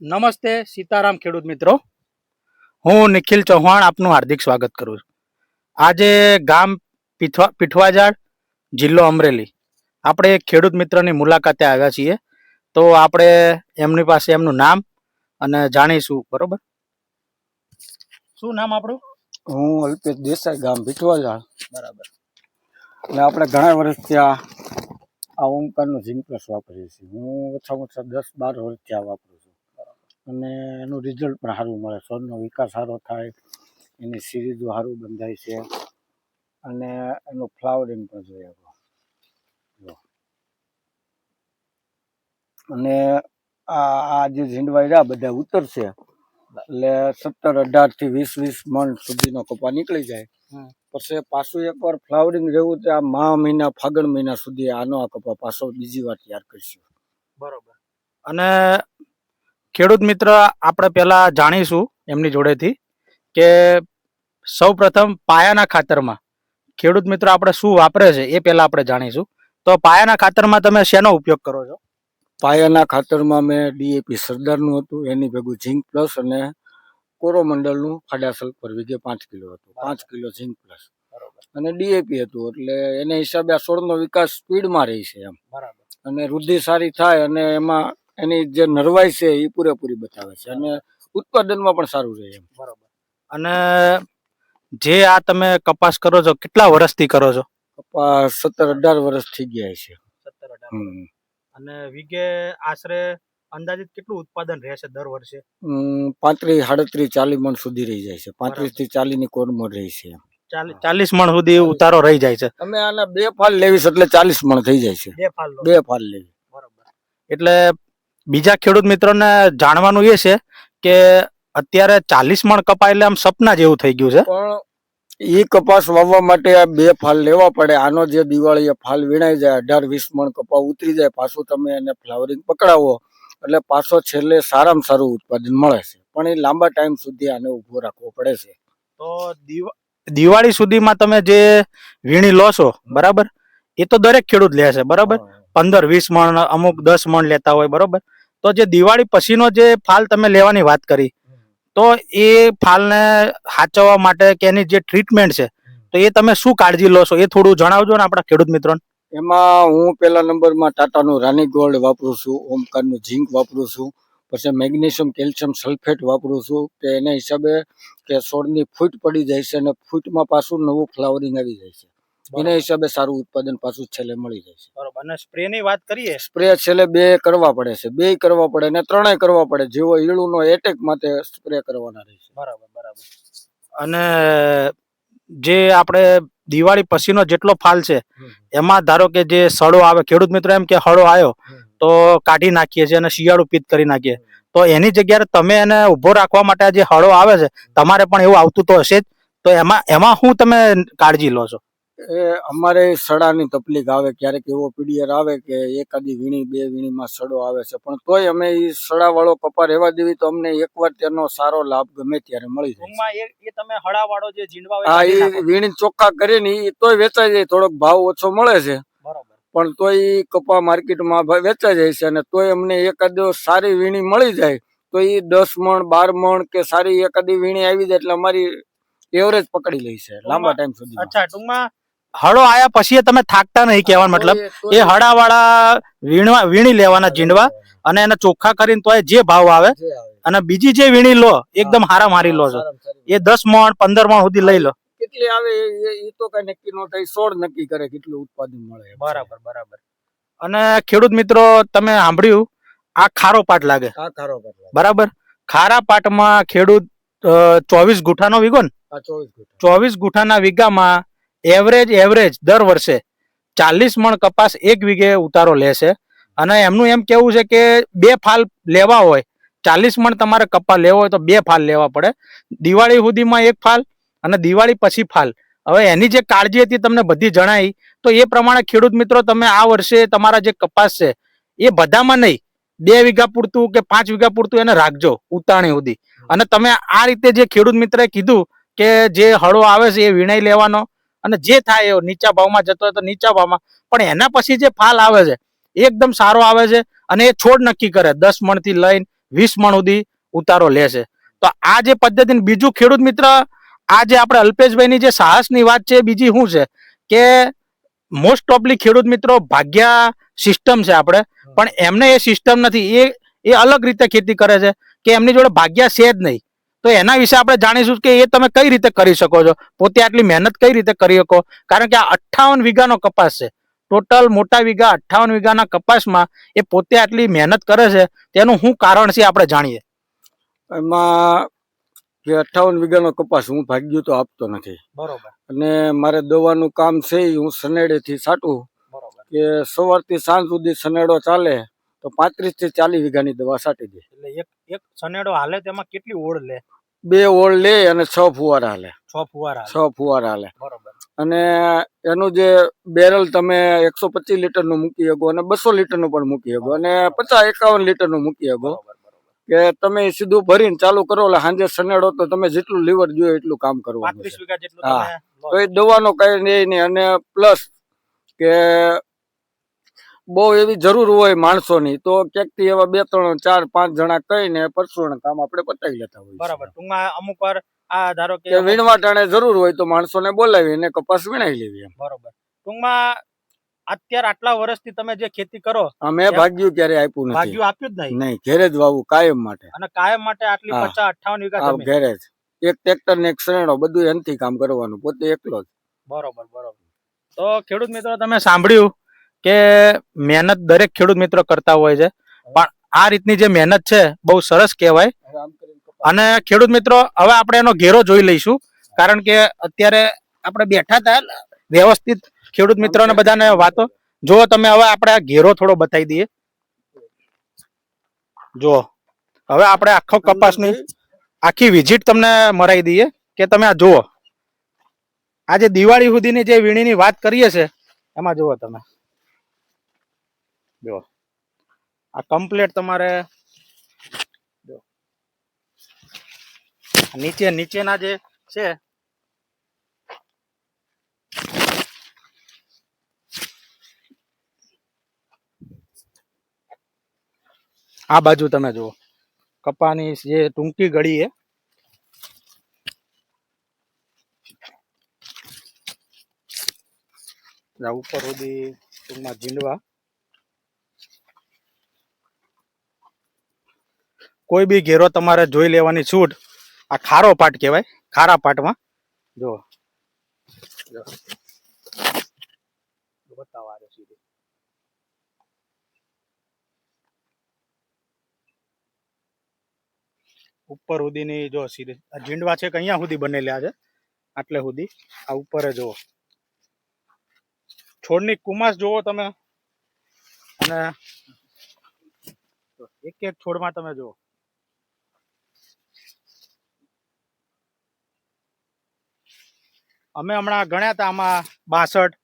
નમસ્તે સીતારામ ખેડૂત મિત્રો. હું નિખિલ ચૌહાણ આપનું હાર્દિક સ્વાગત કરું છું. આજે ગામ પીઠવા પીઠવાજાડ જિલ્લો અમરેલી. આપણે એક ખેડૂત મિત્રની મુલાકાતે આવ્યા છીએ. તો આપણે એમની પાસે એમનું નામ અને જાણીશું બરોબર? શું નામ આપણું? હું અલ્પેશ દેસાઈ ગામ ભીટવાજા બરાબર. અને આપણે ઘણા વર્ષથી આ આ ઓમકારનું ઝીંક પ્લસ વાપરીએ છીએ. હું ઓછામાં ઓછા દસ બાર વર્ષથી આ વાપરું છું અને એનું રિઝલ્ટ પણ સારું મળે. છોડનો વિકાસ સારો થાય એની સિરીઝો સારું બંધાય છે અને એનું ફ્લાવરિંગ પણ જોઈએ જો. અને આ આ જે ઝીંડવાઈ રહ્યા બધા ઉતરશે એટલે સત્તર અઢારથી વીસ વીસ મણ સુધીનો કપા નીકળી જાય. પછી પાછું એકવાર ફ્લાવરિંગ રહેવું તો આ મા મહિના ફાગણ મહિના સુધી આનો આ કપા પાછો બીજી વાર તૈયાર કરીશું. બરોબર. અને ખેડૂત મિત્ર આપણે પહેલા જાણીશું એમની જોડેથી કે સૌ પ્રથમ પાયાના ખાતરમાં ખેડૂત મિત્ર આપણે શું વાપરે છે એ પહેલા આપણે જાણીશું. તો પાયાના ખાતરમાં તમે શેનો ઉપયોગ કરો છો? પાયાના ખાતરમાં મેં ડીએપી સરદારનું હતું એની ભેગું ઝીંક પ્લસ અને કોરોમંડળનું ફાડાસલ પર વીઘે પાંચ કિલો હતું પાંચ કિલો ઝીંક પ્લસ. અને ડીએપી હતું એટલે એને હિસાબે આ છોડનો વિકાસ સ્પીડમાં રહે છે એમ. બરાબર. અને વૃદ્ધિ સારી થાય અને એમાં એની જે નરવાઈ છે એ પૂરેપૂરી બતાવે છે અને ઉત્પાદનમાં પણ સારું રહે એમ. બરોબર. અને જે આ તમે કપાસ કરો છો કેટલા વર્ષથી કરો છો? કપાસ સત્તર અઢાર વર્ષ થઈ ગયા છે. સત્તર અઢાર અને વીઘે આશરે અંદાજિત કેટલું ઉત્પાદન રહેશે દર વર્ષે? પાંત્રીસ સાડત્રીસ ચાલીસ મણ સુધી રહી જાય છે. પાંત્રીસથી ચાલીસની કોરમોડ રહી છે ચાલીસ મણ સુધી ઉતારો રહી જાય છે. તમે આના બે ફાલ લેવીશ એટલે ચાલીસ મણ થઈ જાય છે. બે ફાલ બે ફાલ લેવી. બરોબર. એટલે બીજા ખેડૂત મિત્રોને જાણવાનું એ છે કે અત્યારે ચાલીસ મણ કપા એટલે આમ સપના જેવું થઈ ગયું છે. પણ ઈ કપાસ વાવવા માટે આ બે ફાલ લેવા પડે. આનો જે દિવાળી ફાલ વીણાઈ જાય અઢાર વીસ મણ કપા ઉતરી જાય પાછું તમે એને ફ્લાવરિંગ પકડાવો એટલે પાછો છેલ્લે સારામાં સારું ઉત્પાદન મળે છે. પણ એ લાંબા ટાઈમ સુધી આને ઊભો રાખવો પડે છે. તો દિવા- દિવાળી સુધીમાં તમે જે વીણી લો છો બરાબર? એ તો દરેક ખેડૂત લે છે બરાબર? પંદર વીસ મણ અમુક દસ મણ લેતા હોય બરોબર? તો જે દિવાળી પછીનો જે ફાલ તમે લેવાની વાત કરી, તો એ ફાલને સાચવવા માટે કે એની જે ટ્રીટમેન્ટ છે, તો એ તમે શું કાળજી લો છો? એ થોડું જણાવજો ને આપણા ખેડૂત મિત્રોને. એમાં હું પહેલા નંબરમાં ટાટાનું રાની ગોલ્ડ વાપરું છું, ઓમકારનું ઝીંક વાપરું છું, પછી મેગ્નેશિયમ, કેલ્શિયમ સલ્ફેટ વાપરું છું, કે એના હિસાબે કે છોડની ફૂટ પડી જાય છે અને ફૂટમાં પાછું નવું ફ્લાવરિંગ આવી જાય છે. એના હિસાબે સારું ઉત્પાદન પાછું છેલ્લે મળી જાય છે. બરોબર. અને સ્પ્રે ની વાત કરીએ. સ્પ્રે છેલ્લે બે કરવા પડે છે. બે કરવા પડે ને ત્રણેય કરવા પડે. જેવો ઈળુનો એટેક માટે સ્પ્રે કરવાના રહે છે. બરાબર બરાબર. અને જે આપણે દિવાળી પછીનો જેટલો ફાલ છે એમાં ધારો કે જે સડો આવે ખેડૂત મિત્રો એમ કે હળો આવ્યો તો કાઢી નાખીએ છીએ અને શિયાળુ પિત કરી નાખીએ. તો એની જગ્યાએ તમે એને ઊભો રાખવા માટે આ જે હળો આવે છે તમારે પણ એવું આવતું તો હશે જ. તો એમાં એમાં શું તમે કાળજી લો છો? એ અમારે સડાની તકલીફ આવે ક્યારેક એવો પીડિયર આવે કે એકાદી વીણી બે વીણીમાં સડો આવે છે. પણ તોય અમે એ સડાવાળો કપા રહેવા દેવી તો અમને એકવાર તેનો સારો લાભ ગમે ત્યારે મળી જાય એ તમે હળાવાળો જે જીંડવા હા એ વીણી ચોખ્ખા કરીને એ તોય વેચાઈ જાય થોડોક ભાવ ઓછો મળે છે. પણ તોય કપા માર્કેટમાં વેચાઈ જાય છે અને તોય અમને એકાદો સારી વીણી મળી જાય. તો એ દસ મણ બાર મણ કે સારી એકાદી વીણી આવી જાય એટલે અમારી એવરેજ પકડી લે છે લાંબા ટાઈમ સુધી અચ્છા ટૂંકમાં હળો આયા પછી તમે થાકતા નહીં કહેવાનો મતલબ. એ હળાવાળા વીણવા વીણી લેવાના જીંડવા અને એને ચોખ્ખા કરીને તો જે ભાવ આવે અને બીજી જે વીણી લો એકદમ હારા મારી લો છો. એ દસ મણ પંદર મણ સુધી લઈ લો. કેટલી આવે? એ- તો કઈ નક્કી ન થાય. સોળ નક્કી કરે કેટલું ઉત્પાદન મળે બરાબર બરાબર. અને ખેડૂત મિત્રો તમે સાંભળ્યું આ ખારો પાટ લાગે. આ ખારો બદલાવ. બરાબર? ખારા પાટમાં ખેડૂત ચોવીસ ગુઠાનો વીગો ને? ચોવીસ ગુઠા. ચોવીસ ગુઠાના વીઘામાં એવરેજ એવરેજ દર વર્ષે ચાલીસ મણ કપાસ એક વીઘે ઉતારો લેશે અને એમનું એમ કેવું છે કે બે ફાલ લેવા હોય, ચાલીસ મણ તમારે કપા લેવો હોય તો બે ફાલ લેવા પડે. દિવાળી સુધીમાં એક ફાલ અને દિવાળી પછી ફાલ. હવે એની જે કાળજી હતી તમને બધી જણાવી તો એ પ્રમાણે ખેડૂત મિત્રો તમે આ વર્ષે તમારા જે કપાસ છે, એ બધામાં નહીં, બે વીઘા પૂરતું કે પાંચ વીઘા પૂરતું એને રાખજો ઉતાણી સુધી. અને તમે આ રીતે જે ખેડૂત મિત્રએ કીધું કે જે હળો આવે છે એ વીણાઈ લેવાનો અને જે થાય એ નીચા ભાવમાં જતો હોય તો નીચા ભાવમાં. પણ એના પછી જે ફાલ આવે છે એ એકદમ સારો આવે છે અને એ છોડ નક્કી કરે. દસ મણથી લઈને વીસ મણ સુધી ઉતારો લે છે. તો આ જે પદ્ધતિ બીજું ખેડૂત મિત્ર આ જે આપણે અલ્પેશભાઈની જે સાહસની વાત છે બીજી શું છે? કે મોસ્ટ ઓફલી ખેડૂત મિત્રો ભાગ્યા સિસ્ટમ છે આપણે. પણ એમને એ સિસ્ટમ નથી. એ એ અલગ રીતે ખેતી કરે છે. કે એમની જોડે ભાગ્યા છે જ નહીં. તો એના વિશે આપણે જાણીશું કે એ તમે કઈ રીતે કરી શકો છો. પોતે આટલી મહેનત કઈ રીતે કરી શકો? કારણ કે આ અઠ્ઠાવન વીઘાનો કપાસ છે. ટોટલ મોટા વીઘા અઠ્ઠાવન વીઘાના કપાસમાં એ પોતે આટલી મહેનત કરે છે તેનું શું કારણ છે આપણે જાણીએ. એમાં જે અઠ્ઠાવન વીઘાનો કપાસ હું ભાગ્યું તો આપતો નથી. બરોબર. અને મારે દવાનું કામ છે હું સનેડેથી સાટું કે સવારથી સાંજ સુધી સનેડો ચાલે તો પાંત્રીસથી ચાલીસ વીઘાની દવા સાટી દે. એટલે એક એક સનેડો હાલે તેમાં કેટલી ઓળ લે? બે ઓળ લે અને છ ફુવારા હાલે છ ફુવારા છ ફુવારા હાલે બરોબર. અને એનું જે બેરલ તમે એકસો પચીસ લીટરનું મૂકી શકો અને બસો લીટરનું પણ મૂકી શકો અને પચાસ એકાવન લીટરનું મૂકી શકો. કે તમે સીધું ભરીને ચાલુ કરો એટલે સાંજે સનેડો તો તમે જેટલું લીવર જોઈએ એટલું કામ કરવાનું જેટલું હા. તો એ દવાનો કઈ નહીં નહીં. અને પ્લસ કે બહુ એવી જરૂર હોય માણસોની તો ક્યાંકથી એવા બે ત્રણ ચાર પાંચ જણા કહીને પરસુણ કામ આપણે પતાવી લેતા હોય બરાબર. ટૂંકમાં અમુક વાર આ ધારો કે વીણવા ટાણે જરૂર હોય તો માણસોને બોલાવીને કપાસ વીણાઈ લેવી બરોબર. ટૂંકમાં અત્યારે આટલા વર્ષથી તમે જે ખેતી કરો અમે ભાગ્યું ક્યારે આપ્યું નથી. ભાગ્યું આપ્યું જ નહીં? નહીં ઘેરે જ વાવું કાયમ માટે. અને કાયમ માટે આટલી. પચાસ અઠાવન વીઘા ઘેરે જ. એક ટ્રેક્ટર ને એક શ્રેણો બધું એનથી કામ કરવાનું પોતે એકલો જ. બરોબર બરોબર. તો ખેડૂત મિત્રો તમે સાંભળ્યું કે મહેનત દરેક ખેડૂત મિત્ર કરતા હોય છે. પણ આ રીતની જે મહેનત છે બહુ સરસ કહેવાય. અને ખેડૂત મિત્રો હવે આપણે એનો ઘેરો જોઈ લઈશું. કારણ કે અત્યારે આપણે બેઠા હતા વ્યવસ્થિત ખેડૂત મિત્રોને બધાને વાતો. જો તમે હવે આપણે આ ઘેરો થોડો બતાવી દઈએ. જો હવે આપણે આખો કપાસની આખી વિઝિટ તમને મરાઈ દઈએ. કે તમે આ જુઓ. આ જે દિવાળી સુધીની જે વીણીની વાત કરીએ છે એમાં જુઓ તમે. જુઓ આ કમ્પ્લેટ તમારે, જો. નીચે, નીચેના જે છે, આ બાજુ તમે જુઓ. કપાની જે ટૂંકી ગળી એ. ઉપર સુધી ટૂંકમાં ઝીંડવા. કોઈ બી ઘેરો તમારે જોઈ લેવાની છૂટ, આ ખારો પાટ કહેવાય, ખારા પાટમાં. જો જો. બતાવો આ સીધી. ઉપર સુધીની જો સીધી, આ ઝીંડવા છે કે અહીંયા સુધી બનેલા છે, આટલે સુધી. આ ઉપર જુઓ. છોડની કુમાસ જુઓ તમે. અને એક એક છોડમાં તમે જુઓ. અમે હમણાં ગણ્યા હતા આમાં બાસઠ.